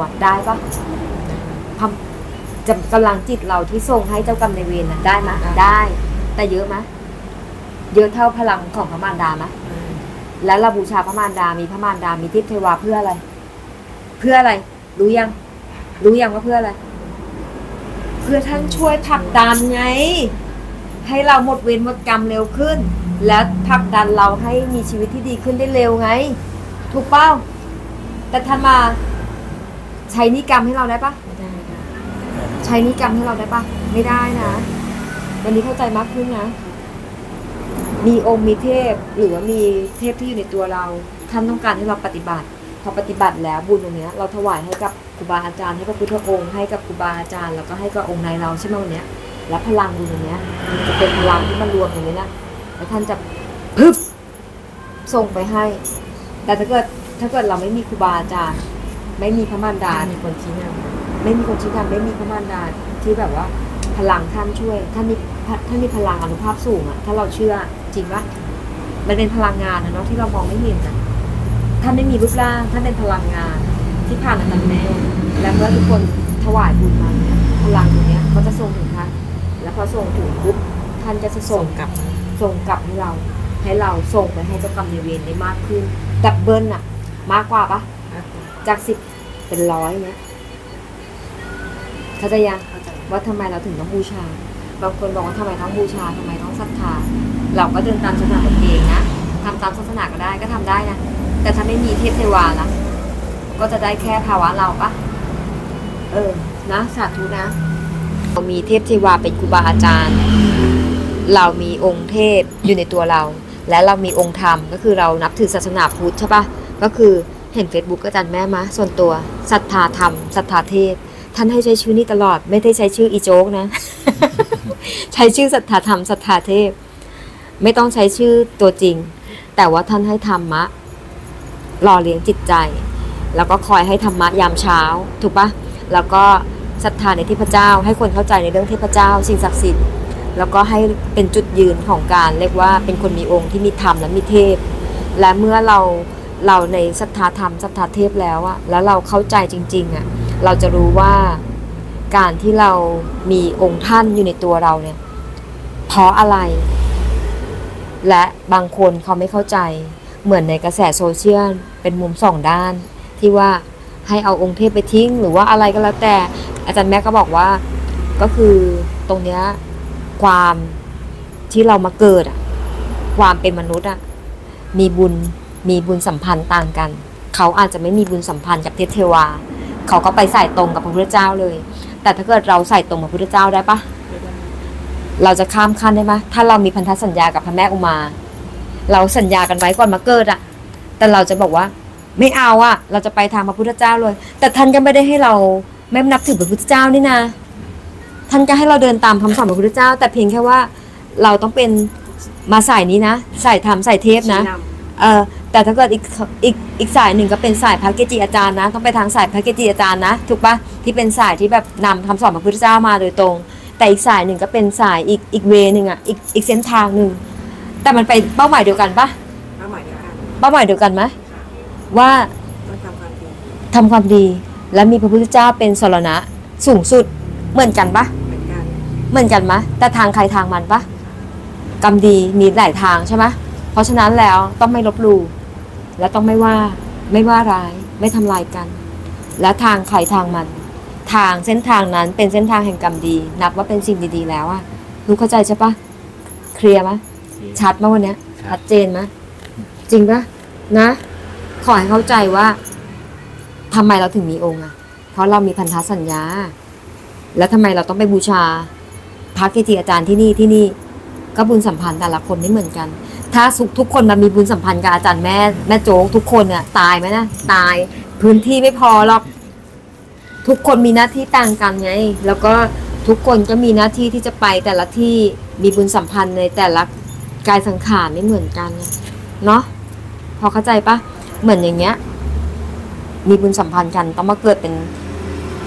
วัดได้ปะพมจะกำลังจิตเราที่ส่งให้เจ้ากรรมนายเวรนะได้ไหมได้ แต่เยอะไหมเยอะเท่าพลังของพระมารดาไหมแล้วเราบูชาพระมารดา มีพระมารดา มีเทพเทวาเพื่ออะไร เพื่ออะไร รู้ยัง รู้ยังว่าเพื่ออะไร เพื่อท่านช่วยผลักดันไง ให้เราหมดเวรหมดกรรมเร็วขึ้น และผลักดันเราให้มีชีวิตที่ดีขึ้นได้เร็วไง ถูกเป้า แต่ท่านมา ใช้นิกรรมให้เราได้ปะไม่ได้ค่ะใช้นิกรรมให้เราได้ปะไม่ได้นะ วันนี้เข้าใจมากขึ้นนะ มีองค์มีเทพหรือว่ามีเทพที่อยู่ในตัวเรา ท่านต้องการให้เราปฏิบัติ พอปฏิบัติแล้วบุญตรงเนี้ย เราถวายให้กับครูบาอาจารย์ให้พระพุทธองค์ให้กับครูบาอาจารย์แล้วก็ให้กับองค์ในเราใช่ไหมวันเนี้ย แล้วพลังบุญตรงเนี้ยมันจะเป็นพลังที่มันรวมอย่างนี้นะแล้วท่านจะพึบส่งไปให้ แต่ถ้าเกิดถ้าเกิดเราไม่มีครูบาอาจารย์ ไม่มีพระมารดา มีคนชี้นำไม่มีคนชี้ทำไม่มีพระมารดาที่แบบว่าพลังท่านช่วยท่านมีท่านมีพลังอนุภาพสูงอะถ้าเราเชื่อจริงปะมันเป็นพลังงานนะเนาะที่เรามองไม่เห็นนะท่านไม่มีรูปร่างท่านเป็นพลังงานที่ผ่านอาจารย์แม่และเมื่อทุกคนถวายบุญมาเนี่ยพลังตรงเนี้ยก็จะส่งถึงท่านแล้วพอส่งถึงปุ๊บท่านก็จะส่ส่งงกลับส่งกลับให้เรา ให้เราส่งไปให้เจ้ากรรมนายเวรได้มากขึ้นดับเบิลอะมากกว่าปะจากสิบ เป็นร้อยเนี้ยเข้าใจยังว่าทำไมเราถึงต้องบูชา บางคนบอกว่าทำไมต้องบูชาทำไมต้องศรัทธา เราก็เดินตามศาสนาตัวเองนะทำตามศาสนาก็ได้ก็ทำได้นะ แต่ถ้าไม่มีเทพเทวานะก็จะได้แค่ภาวะเราปะเออ นะ สาธุนะเรามีเทพเทวาเป็นครูบาอาจารย์ เรามีองค์เทพอยู่ในตัวเรา และเรามีองค์ธรรมก็คือเรานับถือศาสนาพุทธใช่ปะก็คือ เห็น Facebook อาจารย์แม่มะ ส่วนตัวศรัทธาธรรมศรัทธาเทพ ท่านให้ใช้ชื่อนี้ตลอด ไม่ได้ใช้ชื่ออีโจ๊กนะ ใช้ชื่อศรัทธาธรรมศรัทธาเทพ ไม่ต้องใช้ชื่อตัวจริง แต่ว่าท่านให้ธรรมะหล่อเลี้ยงจิตใจ แล้วก็คอยให้ธรรมะยามเช้า ถูกปะแล้วก็ศรัทธาในเทพเจ้า ให้คนเข้าใจในเรื่องเทพเจ้า สิ่งศักดิ์สิทธิ์แล้วก็ให้เป็นจุดยืนของการเรียกว่าเป็นคนมีองค์ที่มีธรรมและมีเทพ และเมื่อเรา เราในศรัทธาธรรมศรัทธาเทพแล้วอะแล้วเราเข้าใจจริงๆอะเราจะรู้ว่าการที่เรามีองค์ท่านอยู่ในตัวเราเนี่ย เพราะอะไร และบางคนเขาไม่เข้าใจ เหมือนในกระแสโซเชียลเป็นมุมสองด้าน ที่ว่าให้เอาองค์เทพไปทิ้ง หรือว่าอะไรก็แล้วแต่ อาจารย์แม่ก็บอกว่า ก็คือตรงเนี้ยความที่เรามาเกิดอะความเป็นมนุษย์อะมีบุญ มีบุญสัมพันธ์ต่างกัน เขาอาจจะไม่มีบุญสัมพันธ์กับเทพเทวา เขาก็ไปใส่ตรงกับพระพุทธเจ้าเลย แต่ถ้าเกิดเราใส่ตรงกับพระพุทธเจ้าได้ปะไม่ได้เราจะข้ามขั้นได้ไหมถ้าเรามีพันธสัญญากับพระแม่อุมา เราสัญญากันไว้ก่อนมาเกิดอะแต่เราจะบอกว่าไม่เอาอะเราจะไปทางพระพุทธเจ้าเลย แต่ท่านก็ไม่ได้ให้เราไม่นับถือพระพุทธเจ้านี่นะ ท่านก็ให้เราเดินตามคำสอนพระพุทธเจ้า แต่เพียงแค่ว่าเราต้องเป็นมาสายนี้นะสายธรรมสายเทพนะชี้ำเออ แต่ถ้าเกิดอีกอีกอีกสายหนึ่งก็เป็นสายพระเกจิอาจารย์นะ ต้องไปทางสายพระเกจิอาจารย์นะถูกปะที่เป็นสายที่แบบนำคำสอนพระพุทธเจ้ามาโดยตรง แต่อีกสายหนึ่งก็เป็นสายอีกอีกเวหนึ่งอะอีกอีกเส้นทางหนึ่งแต่มันไปเป้าหมายเดียวกันปะเป้าหมายเดียวกันเป้าหมายเดียวกันไหมว่าต้องทำความดีทำความดี และมีพระพุทธเจ้าเป็นสรณะสูงสุดเหมือนกันปะเหมือนกันเหมือนกันไหมแต่ทางใครทางมันปะกรรมดีมีหลายทางใช่ไหมเพราะฉะนั้นแล้วต้องไม่ลบหลู่ และต้องไม่ว่าไม่ว่าร้ายไม่ทำลายกัน และทางใครทางมัน ทางเส้นทางนั้นเป็นเส้นทางแห่งกรรมดี นับว่าเป็นสิ่งดีๆ แล้วอะรู้เข้าใจใช่ปะเคลียร์ไหมชัดไหมวันเนี้ยครับชัดเจนไหมจริงปะนะ ขอให้เข้าใจว่าทำไมเราถึงมีองค์อะเพราะเรามีพันธสัญญา แล้วทำไมเราต้องไปบูชาพระเกจิอาจารย์ที่นี่ที่นี่ ก็บุญสัมพันธ์แต่ละคนไม่เหมือนกัน ถ้าทุกทุกคนมามีบุญสัมพันธ์กับอาจารย์แม่แม่โจ๊กทุกคนเนี่ยตายไหมนะตายพื้นที่ไม่พอหรอกทุกคนมีหน้าที่ต่างกันไง แล้วก็ทุกคนก็มีหน้าที่ที่จะไปแต่ละที่มีบุญสัมพันธ์ในแต่ละกายสังขารไม่เหมือนกันเนาะพอเข้าใจปะเหมือนอย่างเงี้ย มีบุญสัมพันธ์กันต้องมาเกิดเป็น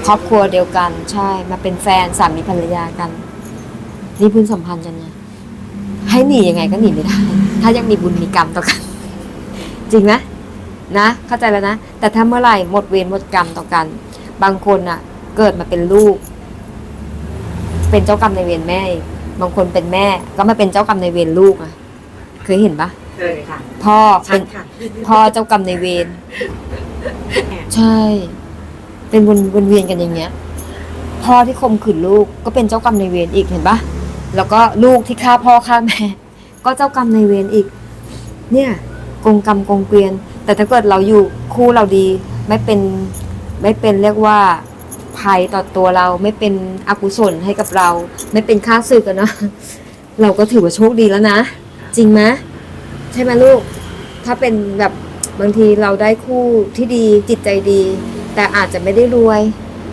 ครอบครัวเดียวกัน ใช่มาเป็นแฟนสามีภรรยากันนี่บุญสัมพันธ์กันไงให้หนียังไงก็หนีไม่ได้ ถ้ายังมีบุญมีกรรมต่อกัน จริงไหมนะ เข้าใจแล้วนะ แต่ถ้าเมื่อไหร่หมดเวรหมดกรรมต่อกัน บางคนอะเกิดมาเป็นลูก เป็นเจ้ากรรมนายเวรแม่อีกบางคนเป็นแม่ ก็มาเป็นเจ้ากรรมนายเวรลูกอะเคยเห็นปะเคยค่ะ พ่อชัเป็ดนค่ะพ่อเจ้ากรรมนายเวรใช่ เป็นวนวนเวียนกันอย่างเงี้ย พ่อที่ข่มขืนลูกก็เป็นเจ้ากรรมนายเวรอีกเห็นปะแล้วก็ลูกที่ฆ่าพ่อฆ่าแม่ ก็เจ้ากรรมนายเวรอีก เนี่ยกงกรรมกงเกวียน แต่ถ้าเกิดเราอยู่คู่เราดี ไม่เป็นไม่เป็นเรียกว่าภัยต่อตัวเราไม่เป็นอกุศลให้กับเรา ไม่เป็นค่าศึกอะเนาะเราก็ถือว่าโชคดีแล้วนะ จริงไหมใช่ไหมลูก ถ้าเป็นแบบบางทีเราได้คู่ที่ดีจิตใจดี แต่อาจจะไม่ได้รวย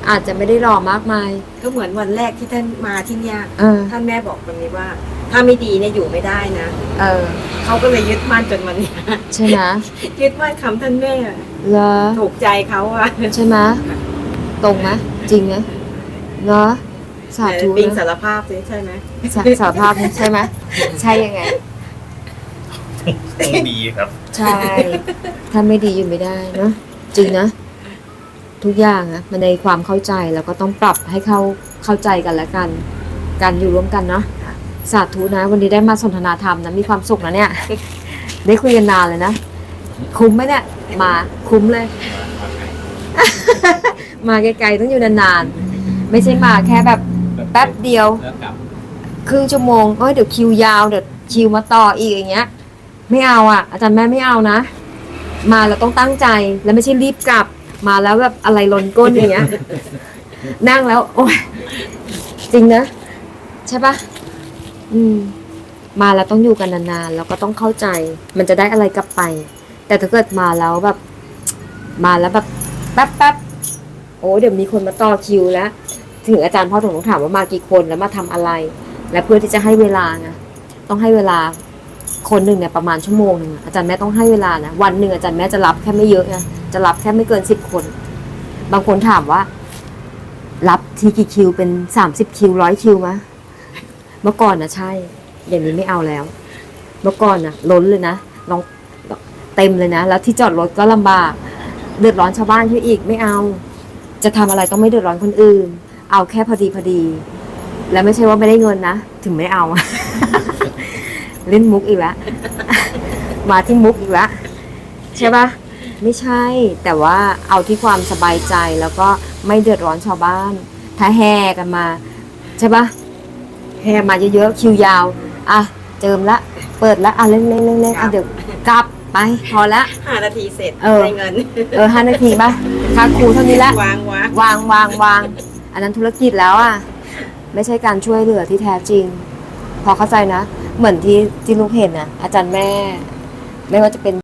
อาจจะไม่ได้หล่อมากมาย ก็เหมือนวันแรกที่ท่านมาที่เนี่ยเออท่านแม่บอกตรงนี้ว่า ถ้าไม่ดีเนี่ยอยู่ไม่ได้นะเออเขาก็เลยยึดมั่นจนวันเนี้ยใช่ไหมยึดมั่นคำท่านแม่เหรอถูกใจเขาอะใช่ไหมตรงไหมจริงไหมเหรอสาธุปิงนะสารภาพสิใช่ไหมสาสารภาพใช่ไหมใช่ยังไงต้องดีครับ ใช่ ถ้าไม่ดีอยู่ไม่ได้เนอะจริงนะทุกอย่างอะมันในความเข้าใจแล้วก็ต้องปรับให้เข้าเข้าใจกันและกัน การอยู่ร่วมกันเนาะ สาธุนะ วันนี้ได้มาสนทนาธรรมนะมีความสุขนะเนี่ย ได้คุยกันนานเลยนะ คุ้มไหมเนี่ย มาคุ้มเลย มาไกลๆต้องอยู่นานๆ ไม่ใช่มาแค่แบบแป๊บเดียว แล้วกลับครึ่งชั่วโมงเอ้ยเดี๋ยวคิวยาวเดี๋ยวคิวมาต่ออีกอย่างเงี้ย ไม่เอาอะ อาจารย์แม่ไม่เอานะ มาเราต้องตั้งใจแล้วไม่ใช่รีบกลับ มาแล้วแบบอะไรหล่นก้นอย่างเงี้ย นั่งแล้ว โอ้ยจริงนะ ใช่ปะ อืม มาแล้วต้องอยู่กันนานๆแล้วก็ต้องเข้าใจ มันจะได้อะไรกลับไป แต่ถ้าเกิดมาแล้วแบบ มาแล้วแบบแป๊บแป๊บโอ้เดี๋ยวมีคนมาต่อคิวแล้ว ถึงอาจารย์พ่อถึงต้องถามว่ามากี่คนแล้วมาทำอะไร และเพื่อที่จะให้เวลาไงต้องให้เวลาคนหนึ่งเนี่ยประมาณชั่วโมงหนึงอาจารย์แม่ต้องให้เวลานะวันหนึ่งอาจารย์แม่จะรับแค่ไม่เยอะไงจะรับแค่ไม่เกินสิบคน บางคนถามว่า รับทีกี่คิวเป็นสามสิบคิวร้อยคิวม เมื่อก่อนนะใช่ เดี๋ยวนี้ไม่เอาแล้ว เมื่อก่อนนะล้นเลยนะลองเต็มเลยนะ แล้วที่จอดรถก็ลำบาก เดือดร้อนชาวบ้านเขาอีกไม่เอา จะทำอะไรต้องไม่เดือดร้อนคนอื่น เอาแค่พอดีพอดี แล้วไม่ใช่ว่าไม่ได้เงินนะ ถึงไม่เอา เล่นมุกอีกแล้วมาที่มุกอีกแล้วใช่ปะไม่ใช่ แต่ว่าเอาที่ความสบายใจแล้วก็ไม่เดือดร้อนชาวบ้าน ถ้าแห่กันมา ใช่ปะ แห่มาเยอะๆคิวยาว อะเจิมละ เปิดละอะเล่นเล่นเล่นเล่นอะเดี๋ยวกลับไปพอละห้านาทีเสร็จเออได้เงิน เออห้านาทีปะค่าครูเท่านี้ละวางวางวางวางวางอันนั้นธุรกิจแล้วอะไม่ใช่การช่วยเหลือที่แท้จริง พอเข้าใจนะ เหมือนที่ที่ลูกเห็นนะอาจารย์แม่ ไม่ว่าจะเป็น